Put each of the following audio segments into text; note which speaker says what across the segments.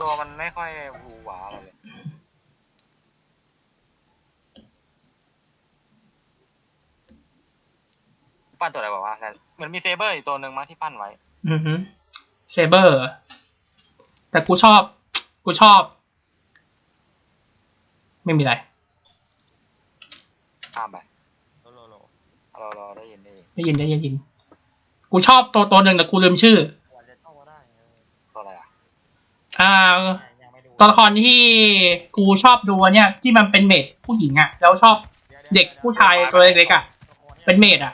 Speaker 1: ตัวมันไม่ค่อยหวูหวาอะไรเลย ปั้นตัวอะไรบอกว่าแต่เหมือนมีเซเบอร์อีกตัวหนึ่งมาที่ปั้นไว้
Speaker 2: อือฮึเซเบอร์ แต่กูชอบ กูชอบ ไม่มีอะไร
Speaker 1: ข้ามไป
Speaker 3: โลโลโล
Speaker 1: เราเราได้ยินได้ยิน
Speaker 2: ได้ยินได้ยิน กูชอบตัวตัวหนึ่งแต่กูลืมชื่อ อ่า
Speaker 3: ยังไม่ดู
Speaker 2: ตัวละครที่กูชอบดูอันเนี่ยที่มันเป็นเมดผู้หญิงอะแล้วชอบเด็กผู้ชายตัวเล็กๆอะเป็นเมดอะ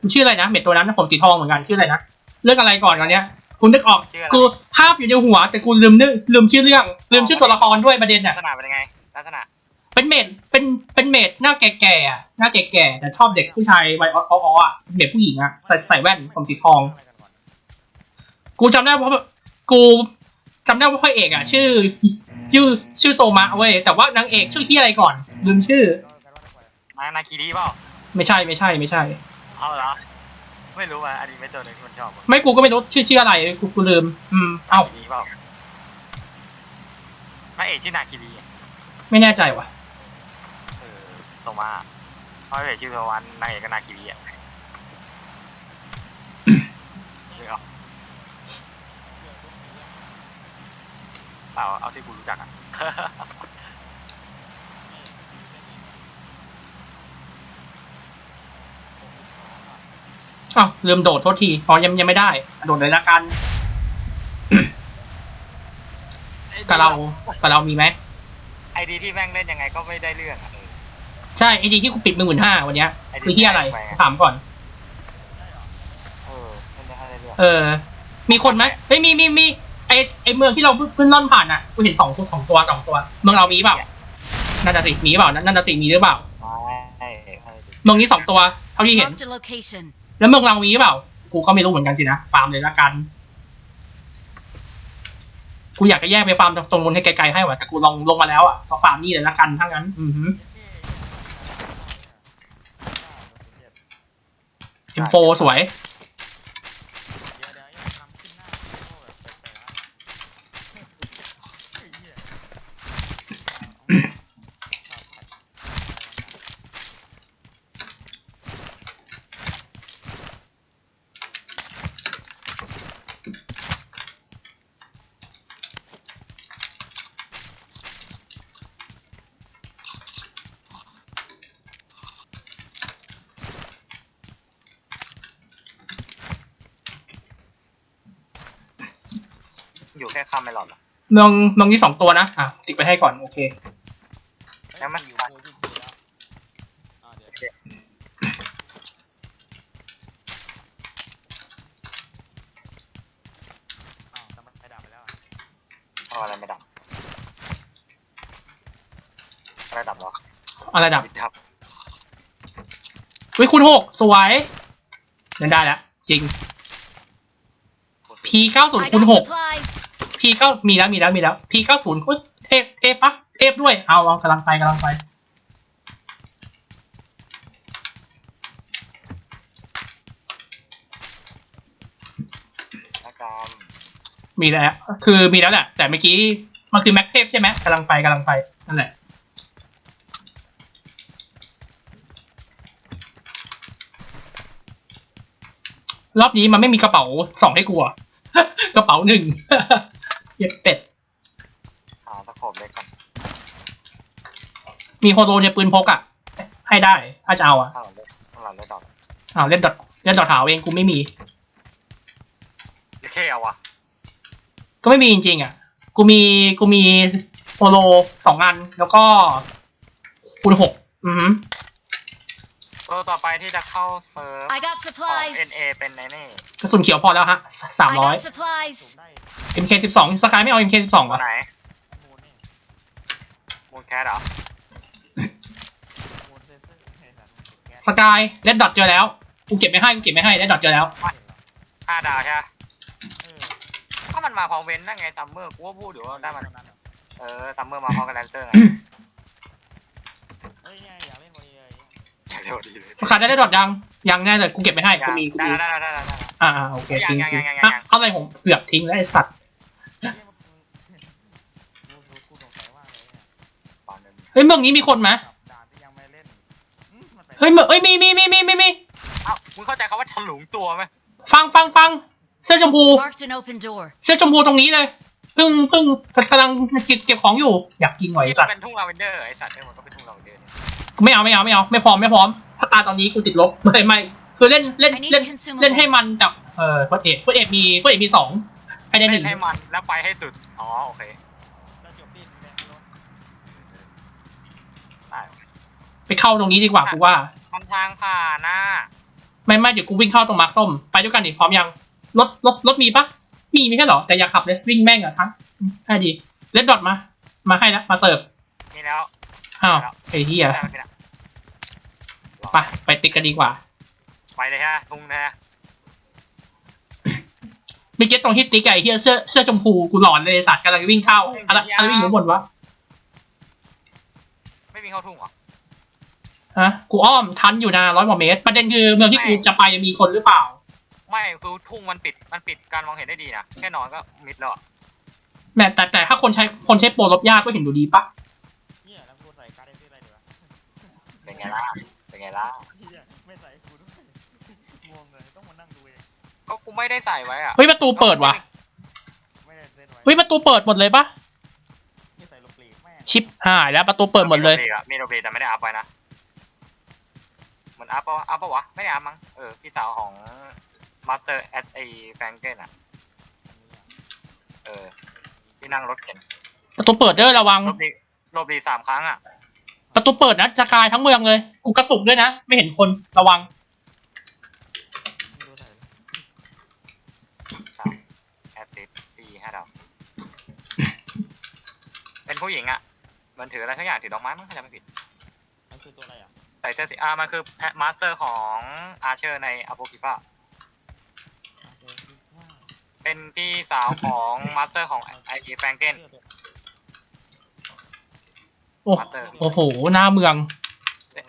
Speaker 2: มันชื่ออะไรนะเมดตัวนั้นนะผมสีทองเหมือนกันชื่ออะไรนะเรื่องอะไรก่อนตอนเนี้ยคุณนึกออก
Speaker 1: ชื่ออะไร
Speaker 2: กูภาพอยู่ในหัว แต่กูลืมนึกลืมชื่อเรื่อง ลืมชื่อตัวละครด้วยประเด็น
Speaker 1: ลั
Speaker 2: อะ
Speaker 1: กษณะเป็นยังไงลักษณะ
Speaker 2: เป็นเมดเป็นเป็นเมดหน้าแก่ๆอะหน้าแก่ๆแต่ชอบเด็กผู้ชายวัยอ้อๆอะเด็กผู้หญิงอะใส่ใส่แว่นผมสีทอง กูจำได้ว่ากู จำได้ว่าพระเอกอะชื่อชื่อชื่อโซมะเว้ยแต่ว่านางเอกชื่อที่อะไรก่อนลืมชื่อ
Speaker 1: นานาคีรีเปล่า
Speaker 2: ไม่ใช่ไม่ใช่ไม่ใช่
Speaker 1: เอาเหรอ ไม่รู้อะอันนี้ไม่ตัวหนึ่งที่มันชอบอะ
Speaker 2: ไม่กูก็ไม่รู้ชื่อชื่ออะไรกูกูลืม อืมเอ้า
Speaker 1: คีรีเปล่าพระเอกชื่อนาคีรีอะ
Speaker 2: ไม่แน่ใจว่ะ
Speaker 1: เออส่งมาพระเอกชื่อตัววันนางเอกก็นาคีรีอะนึกออก เปล่าเอาที่กูรู้จักอะ
Speaker 2: อ้าวลืมโดดโทษทีอ๋อยังยังไม่ได้ โดดเลยละกันกับเรากับเรามีไหม
Speaker 1: ไอดีที่แม่งเล่นยังไงก็ไม่ได้เรื่องอะเออ
Speaker 2: ใช่ไอดีที่กูปิดมือหมื่นห้าวันเนี้ย
Speaker 1: ไอ้ที่
Speaker 2: คือที่อะไร
Speaker 1: แปลกๆ
Speaker 2: ถามก่อน
Speaker 1: เออเล่นได้เรื่อง
Speaker 2: เออ มีคนไหมเฮ้ยมีมีมี ไอไอเมืองที่เราเพิ่งล่อนผ่านอะกูเห็นสองตัวสองตัวสองตัว เมืองเรามีเปล่านั่นน่ะสิมีเปล่านั่นน่ะสิมีหรือเปล่า
Speaker 1: ไม่ไม่
Speaker 2: เมืองนี้สองตัวเท่าที่เห็น
Speaker 4: Marked a location.
Speaker 2: แล้วเมืองเรามีหรือเปล่า กูก็ไม่รู้เหมือนกันสินะ ฟาร์มเลยละกัน กูอยากจะแยกไปฟาร์มตรงนู้นให้ไกลๆให้ว่ะ แต่กูลองลงมาแล้วอะ ก็ฟาร์มนี่เลยละกันถ้างั้น อือหืออินโฟสวย
Speaker 3: เดี๋ยวเดี๋ยวยังนำขึ้นหน้าโอ้แบบแปลกๆแล้วไอ้เหี้ย
Speaker 1: อยู่แค่ข้ามไม่หลอดหรอ
Speaker 2: เมืองเมืองนี้สองตัวนะอะติดไปให้ก่อนโอเค
Speaker 1: ยังไม่
Speaker 3: อยู่โพยิ่งดีแล้วอ่าเดี๋ยวอ้าวทำไมไปดับไปแล้วอะ
Speaker 1: เอาอะไรไม่ดับอะไรดับเหรอ
Speaker 2: อะไรดับ
Speaker 1: บิดดับ
Speaker 2: วิคุณหกสวยนั่นได้แล้ว จริง P เก้าศูนย์
Speaker 4: I
Speaker 2: คูณ
Speaker 4: got
Speaker 2: หก
Speaker 4: supplies.
Speaker 2: P เก้ามีแล้วมีแล้วมีแล้ว P เก้าศูนย์เทพเทพปะเทพด้วยเอาเอากำลังไปกำลังไป
Speaker 1: นักกรรม
Speaker 2: มีแล้วคือมีแล้วแหละแต่เมื่อกี้มันคือแม็กเทพใช่ไหมกำลังไปกำลังไปนั่นแหละรอบนี้มันไม่มีกระเป๋าสองให้กูอะกระเป๋าหนึ่ง เย็บเป็ด
Speaker 1: หาตะโขบเล็กก่อน
Speaker 2: มีโฮโลในปืนพกอะให้ได้ ถ้าจะเอาอะ
Speaker 1: ข้างหลังเล็กข้างหลังเล็กดอก
Speaker 2: อ้าวเล่นดอทเล่นดอทหาวเองกูไม่มี
Speaker 1: โอเคเอาว่ะ
Speaker 2: ก็ไม่มีจริงๆอะกูมีกูมีโฮโลสองอัน แล้วก็คูณหกอือหือ
Speaker 1: ตัวต่อไปที่จะเข้าเซิร์ฟ
Speaker 4: I got
Speaker 1: ของ
Speaker 4: supplies.
Speaker 1: NA เป็นไอ้นี่
Speaker 2: กระสุนเขียวพอแล้วฮะสาม
Speaker 4: I
Speaker 2: ร้อย
Speaker 4: got supplies.
Speaker 3: สูงได้
Speaker 2: MK สิบสองสกายไม่เอา MK สิบสอง
Speaker 1: ตัว
Speaker 2: วะ
Speaker 1: ไหน
Speaker 3: มูนนี่
Speaker 1: มูนแคทเหรอ
Speaker 3: มูนเซนเซอร์เฮ้ยสัตว์มันติดแก๊ส
Speaker 2: สกายเลดดอทเจอแล้วกูเก็บไม่ให้กูเก็บไม่ให้เลดดอทเจอแล้ว
Speaker 1: ห้าดาวใช่ไหม
Speaker 3: เออ
Speaker 1: ถ้ามันมาพร้อมเว้นนั่งไงซัมเมอร์กูว่าพูดอยู่ว่าได้มัน
Speaker 3: เท่านั้นเหรอ
Speaker 1: เออซัมเมอร์มาพร้อมกับแลนเซอร์ไง
Speaker 3: เฮ้ยเนี่ยอยากเล่นบอลเลย
Speaker 1: เร็วดีเลย
Speaker 2: สกายได้เลดดอทยังยังแน่เลยกูเก็บไม่ให้กูมีกู
Speaker 1: ได้
Speaker 2: มี
Speaker 1: ได้ได้ได้ได้ได้
Speaker 2: อ่าอ่าโอเคทิ้ง
Speaker 1: ยัง
Speaker 2: ทิ้ง
Speaker 1: ยังยังยัง
Speaker 2: อะอะไรผมเกือบทิ้งแล้วไอ้สัตว์
Speaker 3: เฮ้ยมัน
Speaker 2: เฮ้ยเมืองนี้มีคนไหม
Speaker 3: กับด่านที่ยังไม่เล่นอืมมันไป
Speaker 2: เฮ้ยเมืองเอ้ยมีมีมีมีมีมี
Speaker 1: เอ้ามึงเข้าใจคำว่าถลุงตัวไหม
Speaker 2: ฟังฟังฟังเสื้อชมพู
Speaker 4: Marked an open door.
Speaker 2: เสื้อชมพูตรงนี้เลยเพิ่งเพิ่งกำลังเก็บเก็บของอยู่ อยากกินหน่อยไอ้
Speaker 1: นี่
Speaker 2: สั
Speaker 1: มั
Speaker 2: ต
Speaker 1: น
Speaker 2: ว์
Speaker 1: เป็นทุ่งลาเวนเดอร์ไอ้สัตว์เนี่ยมันก็เป็นทุ่งลาเวนเดอร์เนี่ย
Speaker 2: ไม่เอาไม่เอาไม่เอาไม่พร้อมไม่พร้อมถ้าตาตอนนี้กูติดลบไม่ไม่คือเล่นเล่น
Speaker 4: I need
Speaker 2: เล่น
Speaker 4: consumables.
Speaker 2: เล่นให้มันแต่เออโคดเอกโคดเอกมีโคดเอกมีสองให้ได้ห
Speaker 1: เล่
Speaker 2: นึ่
Speaker 1: น
Speaker 2: ง
Speaker 1: ให้มันแล้วไปให้สุด อ๋อโอเค
Speaker 3: แล้วจบดินแดงรถ
Speaker 1: ได้
Speaker 2: ไปเข้าตรงนี้ดีกว่ากูว่า
Speaker 1: ทำทางผ่านหน้า
Speaker 2: ไม่ไม่เดี๋ยวกูวิ่งเข้าตรงมาร์คส้ม ไปด้วยกันดิพร้อมยังรถรถรถมีปะมีไม่ใช่เหรอ แต่อย่าขับเลย วิ่งแม่งอะทั้งให้ดีเลดดอทมา มาให้แล้วมาเสิร์ฟ
Speaker 1: มีแล้ว
Speaker 2: อ้าวไอ้เหี้ย
Speaker 1: ได้ไม่ได้
Speaker 2: ไปไปติดกันดีกว่า
Speaker 1: ไปเลยฮะทุ่งนะฮะ
Speaker 2: มีเก็ตตรงที่ติ๊กไอ้เหี้ยเสื้อเสื้อชมพูกูหลอนเลยสัตว์กำลังวิ่งเข้าอะไรอะไรวิ่งอยู่ข้างบนวะ
Speaker 1: ไม่มี เข้าทุ่งเหรอ
Speaker 2: ฮะกูอ้อมทันอยู่นะร้อยกว่าเมตร ประเด็นคือเมืองที่กูจะไปมีคนหรือเปล่า
Speaker 1: ไม่คือทุ่งมันปิดมันปิดการมองเห็นได้ดีนะแค่นอนก็มิดแล้วอะ
Speaker 2: แม้แต่แต่ถ้าคนใช้คนใช้โปรลบยากก็เห็นดูดีปะ
Speaker 3: เฮียแล้วกูใส่การ์ดได้ที่อะไรดีวะ
Speaker 1: เป็นไงล่ะเป็นไงล่ะ
Speaker 3: เฮียไม่ใส่กูด้วยงงเลยต้องมานั่งดูเอง
Speaker 1: ก็กูไม่ได้ใส่ไว้อะ
Speaker 2: เฮ้ยประตูเปิดว่ะ
Speaker 3: ไม่ได้เล่นไว้
Speaker 2: เฮ้ยประตูเปิดหมดเลยปะ
Speaker 3: ไม่ใส่ลูกปลีกแม่ง
Speaker 2: ชิปหายแล้วประตูเปิดหมดเลย
Speaker 1: มีโรเบรแต่ไม่ได้อัพไว้นะมันอัพปะวะอัพปะวะ ไม่ได้อัพมั้ง เออ พี่สาวของมาสเตอร์แอดไอแฟรงเกนอะ
Speaker 3: อันนี้อะ
Speaker 1: เออที่นั่งรถเข็น
Speaker 2: ประตูเปิดเด้อระวัง
Speaker 1: ลบดีลบดีสามครั้งอะ
Speaker 2: ประตูเปิดนะจะกลายทั้งเมืองเลย กูกระตุกด้วยนะ ไม่เห็นคนระวัง
Speaker 3: ไม่รู้ใส่เลย
Speaker 1: แอดซิสซีห้าดาว เป็นผู้หญิงอะมันถืออะไรทั้งอย่างถือดอกไม้มั้งถ้าจำไม่ผิด
Speaker 3: มันคือตัวอะไรอะ
Speaker 1: ใส่เสื้อสีอ่ามันคือมาสเตอร์ของอาร์เชอร์ในอโปกิฟา
Speaker 3: อะเดี๋ยวคิดว่า
Speaker 1: เป็นพี่สาวของมาสเตอร์ของไอแฟรงเกน
Speaker 3: เสื้อตัว
Speaker 2: โอ้โอ้โห หน้าเมือง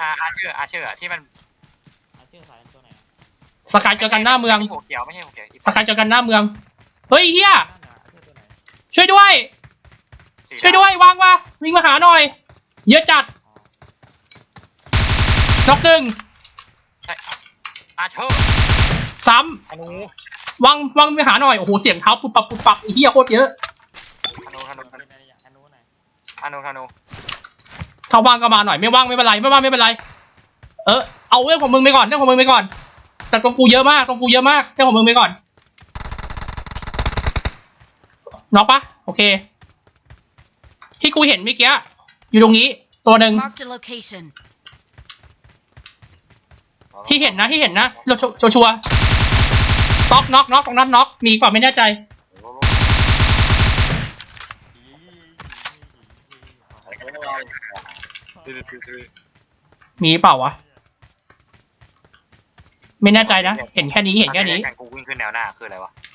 Speaker 1: อาอาร์เชอร์อาร์เชอร์ที่มัน
Speaker 3: อะเสื้อสายตัวไหนอะ
Speaker 2: สกายเจอกันหน้าเมือง
Speaker 1: ไม่ใช่หัวเขียวไม่ใช่หัวเขียว
Speaker 2: สกายเจอกันหน้าเมือง เฮ้ยเฮีย
Speaker 3: นั่นน่ะเสื้อตัวไหน
Speaker 2: ช่วยด้วย
Speaker 1: สี
Speaker 2: ช่วยด้วยวางวะวิ่งมาหาหน่อย เยอะจัด
Speaker 3: อ๋อ
Speaker 2: น็อกหนึ่ง
Speaker 1: ใช่อาร์เชอร์
Speaker 2: ซ้
Speaker 1: ธนูำ
Speaker 2: วางวางไปหาหน่อยโอ้โหเสียงเท้าปุบปับปุบปับไอ้เฮียโคตรเยอะ
Speaker 1: ธนูธนูธ
Speaker 3: เป็
Speaker 1: นู
Speaker 3: นอะไรอย่างอันนู้นไหน
Speaker 1: ธนูธนู
Speaker 2: ถ้าว่างก็มาหน่อยไม่ว่างไม่เป็นไรไม่ว่างไม่เป็นไร เออเอาเรื่องของมึงไปก่อนเรื่องของมึงไปก่อน แต่ตรงกูเยอะมากตรงกูเยอะมากเรื่องของมึงไปก่อนน็อกปะโอเค ที่กูเห็นเมื่อกี้อยู่ตรงนี้ ตัวหนึ่ง
Speaker 4: Marked a location.
Speaker 2: ที่เห็นนะที่เห็นนะเราชัวชัวร์น็อกน็อกน็อกตรงนั้นน็อกมีกว่าไม่แน่ใจ
Speaker 3: อีอีอีอี
Speaker 1: อะไรกันเนี่ย
Speaker 2: มีเปล่าวะ ไม่แน่ใจนะ เห็นแค่นี้เห็นแค่นี้
Speaker 1: การกูวิ่งขึ้นแนวหน้าคืออะไรวะ
Speaker 3: คือ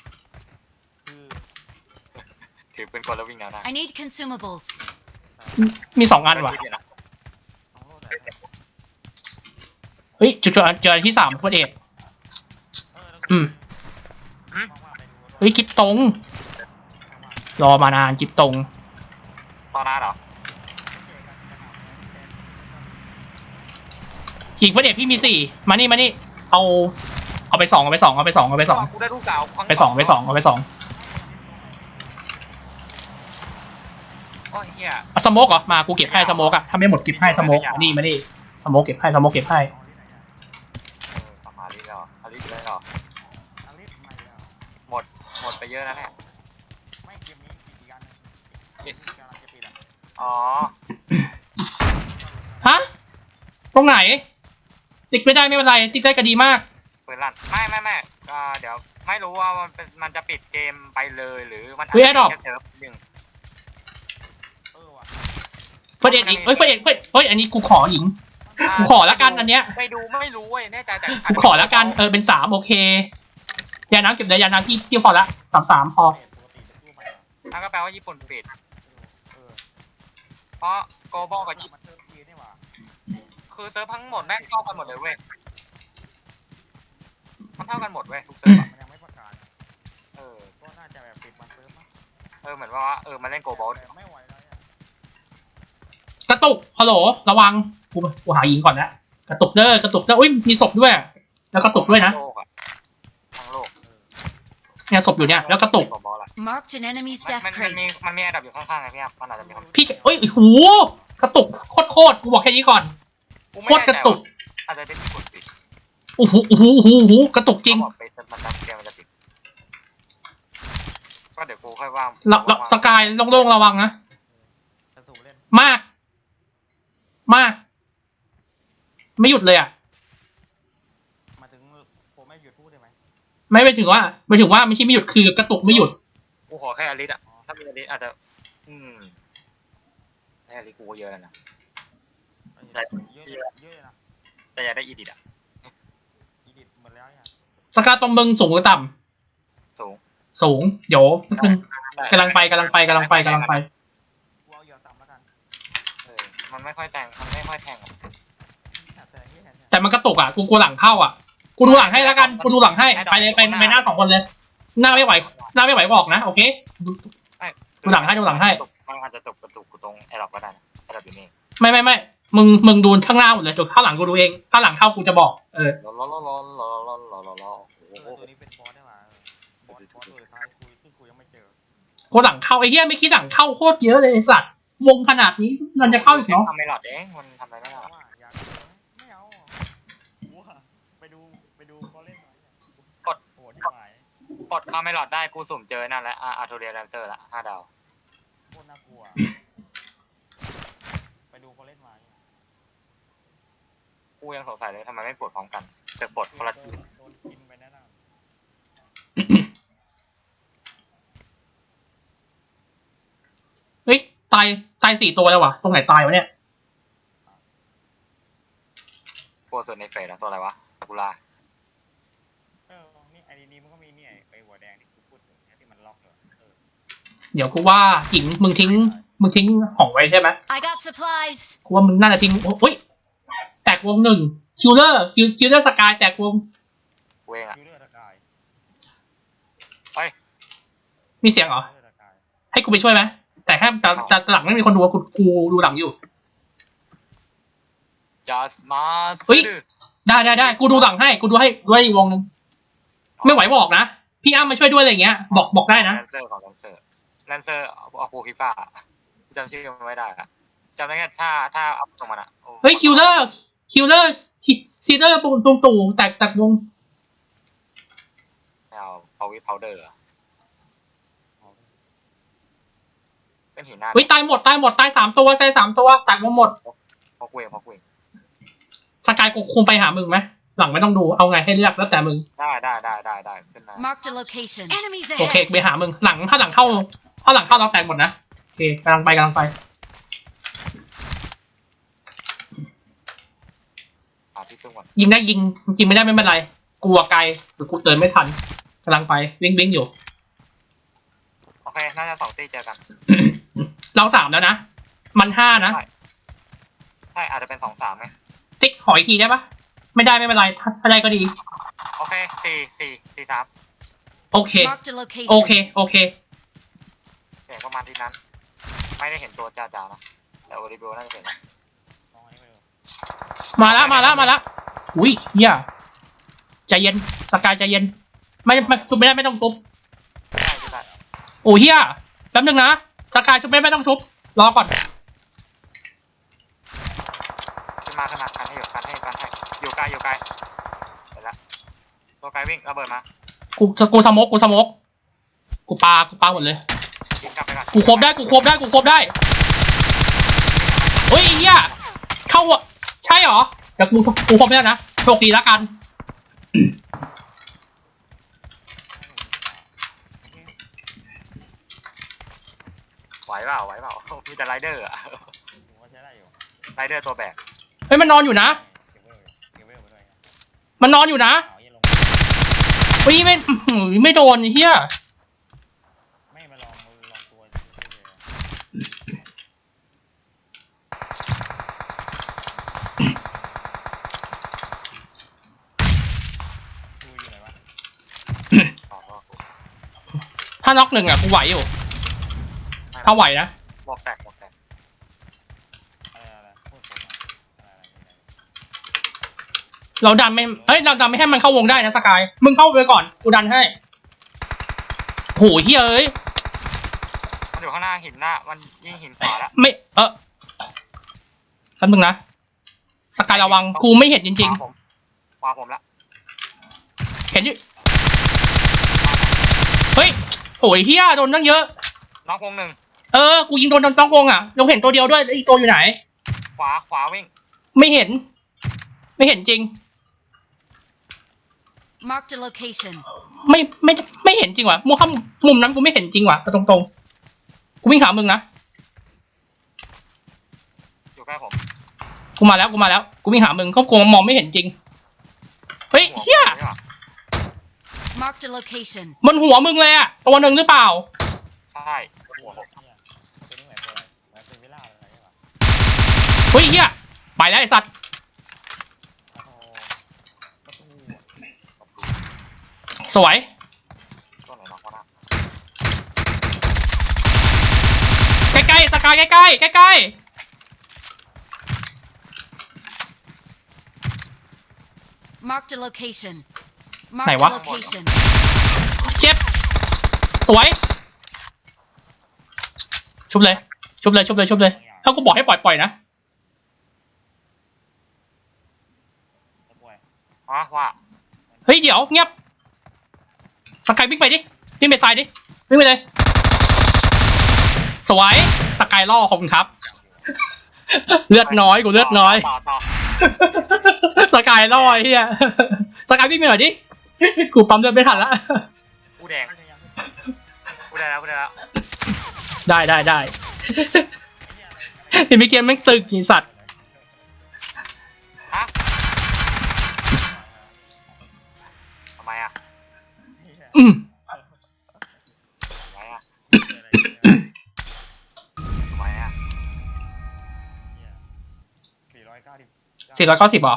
Speaker 1: ถือเป็นกลแล้ววิ่งแนวหน้า
Speaker 4: I need consumables.
Speaker 2: มีสองอันว่ะ
Speaker 3: ของโลกไหน
Speaker 2: เฮ้ยจุดเจอเจออันที่สามพอดเอก
Speaker 3: เออแล้ว
Speaker 2: อืม
Speaker 3: ว่างๆไปดูรถ
Speaker 2: เฮ้ยกิบตรงรอมานานกิบตรง
Speaker 1: ตอนหน้าเหรอ
Speaker 2: ขีกพอดเอกพี่มีสี่มานี่มานี่เอา เอาไปสองเอาไปสองเอาไปสองเอาไปสอง
Speaker 1: กูได้ลูกสาว
Speaker 2: ไปสองไปสองเอาไปสอง
Speaker 1: โอ้ยเฮีย
Speaker 2: เอาสโมกเหรอมากูเก็บให้สโมกอะถ้าไม่หมดเก็บให้สโมกมานี่มานี่สโมกเก็บให้สโมกเก็บให้
Speaker 1: เออประมาณนี้แล้วอาริสเลยเหรอ
Speaker 3: อลิสไม่แล้ว
Speaker 1: หมดไปเยอะแล้วเนี่ย
Speaker 3: ไม่เกมนี้อีกอันหนึงเกมนี้กำลังจะปิดอะ
Speaker 1: อ๋อ
Speaker 2: ฮะตรงไหน ติ๊กไม่ได้ไม่เป็นไรติ๊กได้ก็ดีมาก
Speaker 1: ปืนลั่นไม่ไม่ไม่ก็เดี๋ยวไม่รู้ว่ามันเป็นมันจะปิดเกมไปเลยหรือมันอาจ
Speaker 2: เฮ้ย
Speaker 1: จะ
Speaker 2: Adopt
Speaker 1: แค่เซิร์ฟหนึ่ง
Speaker 3: เออว่ะ
Speaker 2: เพื่อนเอกอีกเฮ้ยเพื่อนเอกเพื่อนเฮ้ยอันนี้กูขอหญิง กูขอละกันอันเนี้ย
Speaker 1: ไปดูไม่รู้เว้ยแน่ใจแต่
Speaker 2: กูขอละกันเออเป็นสามโอเค ยาน้ำเก็บได้ยาน้ำพี่พี่พอละสามสามพอ
Speaker 3: เปลี่ยนปกติจะตู้ใหม่อะ
Speaker 1: นั่นก็แปลว่าญี่ปุ่นปิด
Speaker 3: เออ
Speaker 1: เพราะโกลบอลกับญี่ปุ่น
Speaker 3: มันเทิร์นฟรีนี่หว่า
Speaker 1: คือเซิร์ฟทั้งหมดแม่งเท่ากันหมดเลยเว้ยมันเท่ากันหมดเว้ยทุกเซิร์ฟอะ
Speaker 3: มันยังไม่ประกาศ
Speaker 1: เออ
Speaker 3: ก็น่าจะแบบปิดวันเซิร์ฟมั้ง
Speaker 1: เออเหมือนว่าเออมันเล่นโกลบอล
Speaker 3: แต่ไม่ไหวแล้วเนี่ย
Speaker 2: กระตุกฮัลโหลระวังกูกูหายิงก่อนนะกระตุกเด้อกระตุกเด้ออุ้ยมีศพด้วย แล้วกระตุกด้วยนะ
Speaker 1: ทั้งโลกอะทั้งโลก
Speaker 2: เนี่ยศพอยู่เนี่ยแล้วกระตุก
Speaker 1: ผมบอกละ
Speaker 4: Marked an enemy's
Speaker 1: มัน
Speaker 4: death
Speaker 1: มันมัน
Speaker 4: crate.
Speaker 1: มีมันมีอันดับอยู่ข้างๆไงพี่ครับมันอาจจะมีคน
Speaker 2: พี่เอ้ยโอ้โหกระตุกโคตรโคตรกูบอกแค่นี้ก่อน
Speaker 1: กู
Speaker 2: โค
Speaker 1: ไม่
Speaker 2: ตรกระตุก
Speaker 1: แน่ใจว่าอาจจะเป็นที่กดปิด
Speaker 2: โอ้โหโอ้โหโอ้โหโอ้โหกระตุกจริง
Speaker 1: เขาบอกไปมันดับเกมมันจะปิดก็เดี๋ยวกูค่อยว่าง
Speaker 2: เราเราสกายโล่งๆระวังนะ
Speaker 3: จะสูบเล่น
Speaker 2: มาก มากไม่หยุดเลยอะ
Speaker 3: มาถึงผมไม่หยุดพูดได้ไหม
Speaker 2: ไม่ไปถึงว่าไม่ถึงว่าไม่ใช่ไม่หยุดคือกระตุกไม่หยุด
Speaker 1: กูขอแค่อลิสอะถ้ามีอลิสอาจจะ อืมให้อลิสกูก็เยอะแล้วนะ
Speaker 3: เยอะเยอะเยอะเลยนะ
Speaker 1: แต่อยากได้อีดิทอะ
Speaker 3: อีดิทหมดแล้วเนี่ย
Speaker 2: สกายตรงมึงสูงหรือต่ำ
Speaker 1: สูง
Speaker 2: สูง เดี๋ยวนิดนึงกำลังไปกำลังไปกำลังไปกำลังไป
Speaker 3: กูเอายอดต่ำแล้วกัน
Speaker 1: เออ มันไม่ค่อยแต่งมันไม่ค่อยแทงอะ
Speaker 3: แต่อย่างนี้แทนเนี่ย
Speaker 2: แต่มันกระตุกอะกูกลัวหลังเข้าอะ กูดูหลังให้แล้วกัน กูดูหลังให้ ไปเลยไปไปหน้าสองคนเลย หน้าไม่ไหว หน้าไม่ไหวบอกนะ โอเคดูหลังให้ดูหลังให้
Speaker 1: มันอาจจะตกกระตุกกูตรงไอ้หลอกก็ได้นะไอ้หลอกอยู่นี่
Speaker 2: ไม่ไม่ไม่มึงมึงดูข้างหน้าหมดเลยจุดข้างหลังกูดูเอง ข้างหลังเข้ากูจะบอก เออ
Speaker 1: ล้อล้อล้อล้อล้อล้อล้อล้อ
Speaker 3: เอ
Speaker 1: โอ้
Speaker 3: อ
Speaker 1: โห
Speaker 3: ตัวนี้เป็นบอสได้ป่ะบอสบอสตัวสุดท้ายคุยซึ่งกูยังไม่เจอ
Speaker 2: กูหลังเข้าไอ้เหี้ยไม่คิดหลังเข้าโคตรเยอะเลยไอ้สัตว์ วงขนาดนี้มันจะเข้าอีกเนาะ
Speaker 1: ทำไม่หลอดเองมันทำอะไรไม่ได้
Speaker 3: เอาว่าอยากเจอไม่เอากูอะไปดูไปดูเขาเล่นหน่อยกด โหดที่หมาย
Speaker 1: ปลดเข้าไม่หลอดได้กูสุ่มเจอนั่นแหละอาร์โทเรียแลนเซอร์ละห้าดาว
Speaker 3: โคตรน่ากลัว ไปดูเขาเล่นมาเนี่ย
Speaker 1: กูยังสงสัยเลยทำไมไม่ปลดพร้อมกันเสือกปลดคนละที
Speaker 3: โดนกินไปแน่นอน
Speaker 2: เฮ้ยตาย ตายสี่ตัวแล้ววะตรงไหนตายวะเนี่ย
Speaker 1: กลัวสุดในเฟสแล้วตัวอะไรวะซากุระ
Speaker 3: เออนี่ไอ้นี้มันก็มีเนี่ยไอ้หัวแดงที่กูพูดถึงเนี่ยที่มันล็อกอยู่เออ
Speaker 2: เดี๋ยวกูว่าหญิงมึงทิ้งมึงทิ้งของไว้ใช่ไหม
Speaker 4: I got supplies.
Speaker 2: กูว่ามึงน่าจะทิ้งโอ้ยแตกวงหนึ่งคิวเลอร์คิวคิวเลอร์สกายแตกวง
Speaker 1: กูเองอะ
Speaker 3: ยูเลือดตะกาย
Speaker 2: มีเสียงเหรอ
Speaker 3: เลือดตะกาย
Speaker 2: ให้กูไปช่วยไหม แต่แค่แต่แต่แต่หลังไม่มีคนดูอะกูกูดูหลังอยู่
Speaker 1: จัสมา
Speaker 2: เฮ้ย ได้ได้ได้กูดูหลังให้ กูดูให้ดูให้อีกวงหนึ่งไม่ไหวบอกนะ พี่อ้ำมาช่วยด้วยอะไรอย่างเงี้ย บอกบอกได้นะ
Speaker 1: แลนเซอร์ของแลนเซอร์แลนเซอร์เอาโคฮิฟ้าจำชื่อมันไม่ได้อะจำได้แค่ถ้าถ้าเอาตรงมันอะโอ้
Speaker 2: เฮ้ยคิวเลอร์คิวเลอร์ซีเลอร์ตรงตรงตู่แตกแตกวง
Speaker 1: ไม่เอาพาวิพาวเดอร์เป็นหินหน้า
Speaker 2: เฮ้ยตายหมดตายหมดตายสามตัวใช่สามตัวแตกวงหมด
Speaker 1: พอกูเองพอกูเอง
Speaker 2: สกายกูคงไปหามึงไหมหลังไม่ต้องดูเอาไงให้เลือกแล้วแต่มึง
Speaker 1: ได้ได้ได้ได้ได้ขึ้นมา
Speaker 4: Marked a location. Enemies
Speaker 2: โอเค
Speaker 4: ahead.
Speaker 2: ไปหามึงหลังถ้าหลังเข้าถ้าหลังเข้าเราแตกหมดนะโอเคกำลังไปกำลังไป
Speaker 1: หาที่ซึ่งก่อน
Speaker 2: ยิงได้ยิงยิงไม่ได้ไม่เป็นไรกลัวไกลหรือกูเตือนไม่ทันกำลังไปวิ่งวิ่งอยู่
Speaker 1: โอเคน่าจะสองตีเจอกัน
Speaker 2: เราสามแล้วนะ มันห้านะ
Speaker 1: ใช่อาจจะเป็นสองสามไง
Speaker 2: ติ๊กขออีกทีได้ปะไม่ได้ไม่เป็นไรถ้าถ้าได้ก็ดี
Speaker 1: โอเคสี่สี่สี่สาม
Speaker 2: โอเค
Speaker 4: Marked a location.
Speaker 2: โอเค โอเค
Speaker 1: เสียงประมาณที่นั้น ไม่ได้เห็นตัวจ่าๆนะแต่โอริเบลน่าจะเห็นนะ
Speaker 3: ลองอันนี้ไปดู
Speaker 2: มาแล้วมาแล้วมาแล้วอุ้ยเฮียใจเย็นสกายใจเย็น ไม่ไม่ชุบไม่ได้ไม่ต้องชุบ
Speaker 1: ไม่ได้ไม่ได้
Speaker 2: โอ้เฮียแป๊บนึงนะ สกายชุบไม่ได้ไม่ต้องชุบ รอก่อน
Speaker 1: ขึ้นมาขึ้นมากันให้อยู่กันให้กันให้อยู่ไกลอยู่ไกลเห็นแล้วตัวไกลวิ่งระเบิดมา
Speaker 2: กูกูสโมกกูสโมกกูปากูปาหมดเลย
Speaker 1: ยิงกลับไปก่อน
Speaker 2: กูครบได้กูครบได้กูครบได้เฮ้ยไอ้เฮียเข้าอะใช่เหรอเดี๋ยวกูกูครบไม่ได้นะโชคดีแล้วกัน
Speaker 1: ไหวเปล่าไหวเปล่า มีแต่ไรเดอร์อะ
Speaker 3: ถือว่าใช้ได้อยู่
Speaker 1: ไรเดอร์ตัวแบก
Speaker 2: เฮ้ยมันนอนอยู่นะ
Speaker 3: เก็บเวลเก็บเวลไปด้วย
Speaker 2: มันนอนอยู่นะ
Speaker 3: เอาเย็นลง
Speaker 2: เฮ้ยไม่อื้อหือไม่โดนไอ้เฮีย
Speaker 3: ไม่มาลองลองตัวดูอยู่ไหนวะ
Speaker 1: อ๋อ
Speaker 2: ถ้าน็อกหนึ่งอะกูไหวอยู่ ถ้าไหวนะ
Speaker 1: บอกแตกบอกแตก
Speaker 2: เราดันไม่เฮ้ยเราดันไม่ให้มันเข้าวงได้นะสกาย มึงเข้าไปก่อนกูดันให้โหเฮียเอ้ย
Speaker 1: มันอยู่ข้างหน้าหินหน้า มันยิ่งหินขวาละ
Speaker 2: ไม่เออแป๊บนึงนะสกายระวังครูไม่เห็นจริง
Speaker 1: ๆวาผาผมละ
Speaker 2: เห็นยู่เฮ้ยโหยเฮียโดนตั้งเยอะ
Speaker 1: น้องคงหนึ่ง
Speaker 2: เออ กูยิงโดนต้องวงอะเราเห็นตัวเดียวด้วยแล้วอีกตัวอยู่ไหน
Speaker 1: ขวาขวาวิ่ง
Speaker 2: ไม่เห็น ไม่เห็นจริง
Speaker 4: Marked a location.
Speaker 2: ไม่ไม่ไม่เห็นจริงว่ะมุมข้างมุมนั้นกูไม่เห็นจริงว่ะเอาตรงๆ กูวิ่งหามึงนะ
Speaker 1: อยู่ใกล้ผม
Speaker 2: กูมาแล้วกูมาแล้ว กูวิ่งหามึงก็คงมองไม่เห็นจริง เฮ้ย
Speaker 1: หัว
Speaker 2: เฮีย
Speaker 1: นี่หว่า
Speaker 4: Marked a location.
Speaker 2: บนหัวมึงเลยอะ ตัวหนึ่งหรือเปล่า
Speaker 1: ใช่หัวผม
Speaker 3: เฮ้
Speaker 2: ยเฮียไปแล้วไอ้สัตว์
Speaker 3: โอ้โหประตู
Speaker 2: สวย
Speaker 1: ตัวไหนน้องวะนะ
Speaker 2: ใกล้ๆสกายใกล้ๆใกล้
Speaker 4: Marked a location.
Speaker 2: Này
Speaker 4: Marked
Speaker 2: quá.
Speaker 4: a location.
Speaker 2: ๆเจ็บสวย ชุบเลย ชุบเลยชุบเลยชุบเลยถ้ากูบอกให้ปล่อยปล่อยนะ
Speaker 3: จะป่วย
Speaker 1: อ๋อว่า
Speaker 2: เฮ้ยเดี๋ยวเงียบสกายวิ่งไปดิวิ่งไปซ้ายดิวิ่งไปเลย สวยสกายล่อขอบคุณครับ เลือดน้อยกูเลือดน้อย
Speaker 1: ต่อต่อ
Speaker 2: สกายล่อไอ้เฮียสกายวิ่งไปหน่อยดิกูปั๊มเลือดไม่ทันละ
Speaker 1: กูแดง
Speaker 3: ไม่ได้ยังไม่ได้
Speaker 1: กูได้แล้วกูได้แล้ว
Speaker 2: ได้ได้ได้เห็นเมื่อกี้แม่งตึกหินสัตว์ อืม
Speaker 1: ทำไมอะ
Speaker 3: อะไรเนี่ย
Speaker 1: ทำไมอะ
Speaker 3: สี่ร้อยเก้าสิบ
Speaker 2: สี่ร้อยเก้าสิบเหรอ